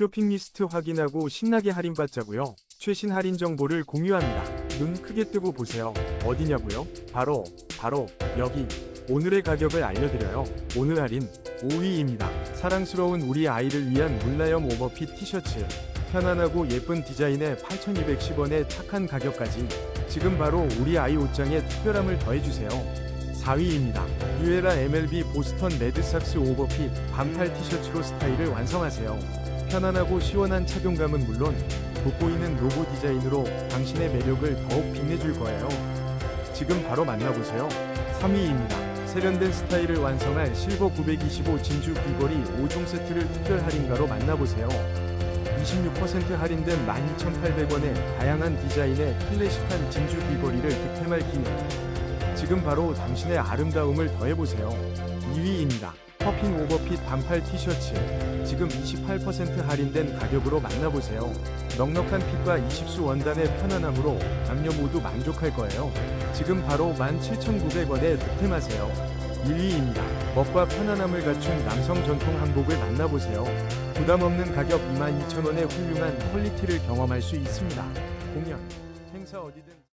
쇼핑 리스트 확인하고 신나게 할인받자고요. 최신 할인 정보를 공유합니다. 눈 크게 뜨고 보세요. 어디냐고요? 바로 바로 여기. 오늘의 가격을 알려드려요. 오늘 할인 5위입니다. 사랑스러운 우리 아이를 위한 물라염 오버핏 티셔츠. 편안하고 예쁜 디자인에 8,210원의 착한 가격까지. 지금 바로 우리 아이 옷장에 특별함을 더해주세요. 4위입니다. 유에라 MLB 보스턴 레드삭스 오버핏 반팔 티셔츠로 스타일을 완성하세요. 편안하고 시원한 착용감은 물론 돋보이는 로고 디자인으로 당신의 매력을 더욱 빛내줄 거예요. 지금 바로 만나보세요. 3위입니다. 세련된 스타일을 완성할 실버 925 진주 귀걸이 5종 세트를 특별 할인가로 만나보세요. 26% 할인된 12,800원에 다양한 디자인의 클래식한 진주 귀걸이를 득템할 기회. 지금 바로 당신의 아름다움을 더해보세요. 2위입니다. 퍼핀 오버핏 반팔 티셔츠. 지금 28% 할인된 가격으로 만나보세요. 넉넉한 핏과 20수 원단의 편안함으로 남녀 모두 만족할 거예요. 지금 바로 17,900원에 득템하세요. 1위입니다. 멋과 편안함을 갖춘 남성 전통 한복을 만나보세요. 부담 없는 가격 22,000원의 훌륭한 퀄리티를 경험할 수 있습니다. 공연, 행사 어디든